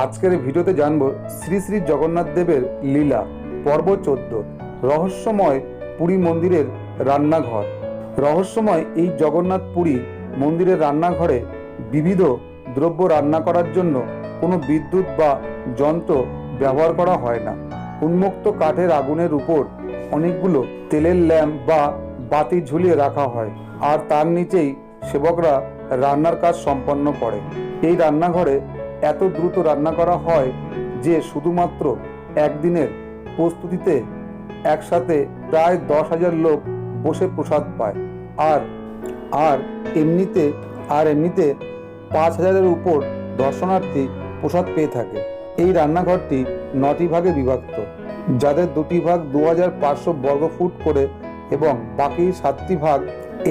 আজকের ভিডিওতে জানব শ্রী শ্রী জগন্নাথ দেবের লীলা, পর্ব চোদ্দ, রহস্যময় পুরী মন্দিরের রান্নাঘর। রহস্যময় এই জগন্নাথ পুরী মন্দিরের রান্নাঘরে বিবিধ দ্রব্য রান্না করার জন্য কোনো বিদ্যুৎ বা যন্ত্র ব্যবহার করা হয় না। উন্মুক্ত কাঠের আগুনের উপর অনেকগুলো তেলের ল্যাম্প বা বাতি ঝুলিয়ে রাখা হয় আর তার নিচেই সেবকরা রান্নার কাজ সম্পন্ন করে। এই রান্নাঘরে এত দ্রুত রান্না করা হয় যে শুধুমাত্র একদিনের প্রস্তুতিতে একসাথে প্রায় দশ হাজার লোক বসে প্রসাদ পায়। আর আর এমনিতে আর এমনিতে পাঁচ হাজারের উপর দর্শনার্থী প্রসাদ পেয়ে থাকে। এই রান্নাঘরটি নটি ভাগে বিভক্ত, যাদের দুটি ভাগ দু হাজার পাঁচশো বর্গফুট করে এবং বাকি সাতটি ভাগ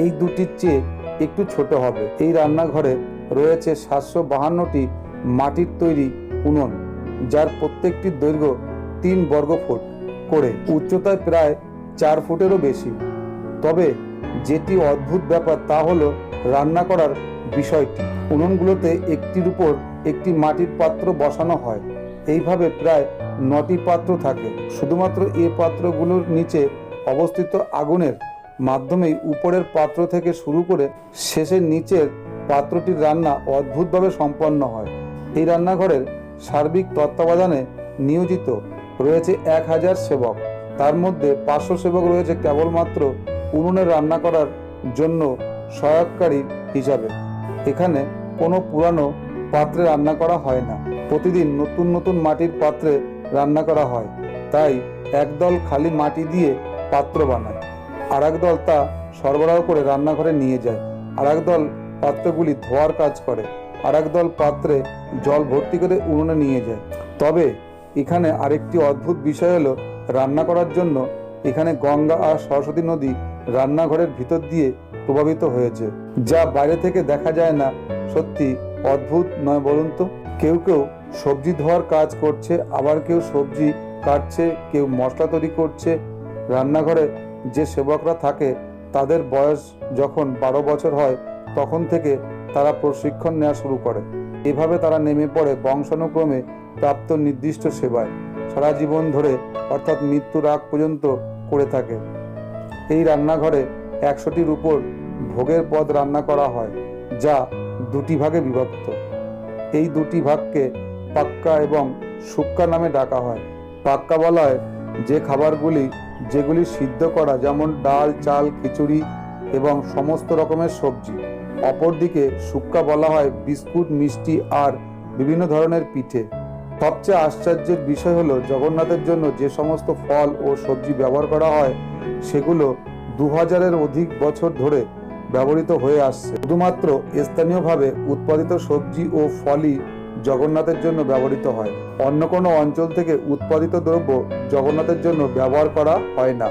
এই দুটির চেয়ে একটু ছোট হবে। এই রান্নাঘরে রয়েছে সাতশো বাহান্নটি মাটির তৈরি উনুন, যার প্রত্যেকটির দৈর্ঘ্য তিন বর্গফুট করে উচ্চতায় প্রায় চার ফুটেরও বেশি। তবে যেটি অদ্ভুত ব্যাপার তা হলো রান্না করার বিষয়টি। উনুনগুলোতে একটির উপর একটি মাটির পাত্র বসানো হয়। এইভাবে প্রায় নটি পাত্র থাকে। শুধুমাত্র এ পাত্রগুলোর নিচে অবস্থিত আগুনের মাধ্যমেই উপরের পাত্র থেকে শুরু করে শেষের নিচের পাত্রটির রান্না অদ্ভুতভাবে সম্পন্ন হয়। এই রান্নাঘরের সার্বিক তত্ত্বাবধানে নিয়োজিত রয়েছে এক হাজার সেবক। তার মধ্যে পাঁচশো সেবক রয়েছে কেবলমাত্র উনুনে রান্না করার জন্য সহায়ককারী হিসাবে। এখানে কোনো পুরানো পাত্রে রান্না করা হয় না। প্রতিদিন নতুন নতুন মাটির পাত্রে রান্না করা হয়। তাই একদল খালি মাটি দিয়ে পাত্র বানায়। আর দল তা সরবরাহ করে রান্নাঘরে নিয়ে যায়। আর দল পাত্রগুলি ধোয়ার কাজ করে। আর দল পাত্রে জল ভর্তি করে উনুনে নিয়ে যায়। তবে এখানে আরেকটি অদ্ভুত বিষয় হলো, রান্না করার জন্য এখানে গঙ্গা আর সরস্বতী নদী রান্নাঘরের ভিতর দিয়ে প্রভাবিত হয়েছে, যা বাইরে থেকে দেখা যায় না। সত্যি অদ্ভুত নয় বলুন তো? কেউ কেউ সবজি ধোয়ার কাজ করছে, আবার কেউ সবজি কাটছে, কেউ মশলা তৈরি করছে। রান্নাঘরে যে সেবকরা থাকে, তাদের বয়স যখন বারো বছর হয়, তখন থেকে তারা প্রশিক্ষণ নেওয়া শুরু করে। এভাবে তারা নেমে পড়ে বংশানুক্রমে প্রাপ্ত নির্দিষ্ট সেবায়। সারা জীবন ধরে অর্থাৎ মৃত্যুর আগ পর্যন্ত করে থাকে। এই রান্নাঘরে একশোটির উপর ভোগের পদ রান্না করা হয়, যা দুটি ভাগে বিভক্ত। এই দুটি ভাগকে পাক্কা এবং সুক্কা নামে ডাকা হয়। পাক্কা বলায় যে খাবারগুলি, যেগুলি সিদ্ধ করা, যেমন ডাল, চাল, খিচুড়ি এবং সমস্ত রকমের সবজি। অপরদিকে শুক্কা বলা হয় বিস্কুট, মিষ্টি আর বিভিন্ন ধরনের পিঠে। সবচেয়ে আশ্চর্যের বিষয় হলো জগন্নাথের জন্য যে সমস্ত ফল ও সবজি ব্যবহার করা হয়, সেগুলো দু হাজারের অধিক বছর ধরে ব্যবহৃত হয়ে আসছে। শুধুমাত্র স্থানীয়ভাবে উৎপাদিত সবজি ও ফলই জগন্নাথের জন্য ব্যবহৃত হয়। অন্য কোনো অঞ্চল থেকে উৎপাদিত দ্রব্য জগন্নাথের জন্য ব্যবহার করা হয় না।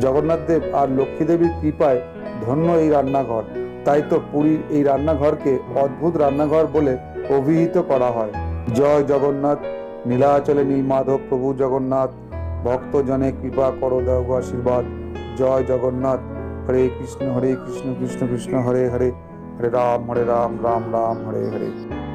জগন্নাথ দেব আর লক্ষ্মী দেবীর কৃপায় ধন্য এই রান্নাঘর। তাই তো পুরীর এই রান্নাঘরকে অদ্ভুত রান্নাঘর বলে অভিহিত করা হয়। জয় জগন্নাথ। নীলাচলে নীলমাধব প্রভু জগন্নাথ। ভক্তজনে কৃপা করো দেও আশীর্বাদ। জয় জগন্নাথ। হরে কৃষ্ণ হরে কৃষ্ণ কৃষ্ণ কৃষ্ণ, হরে হরে। হরে রাম হরে রাম রাম রাম, হরে হরে।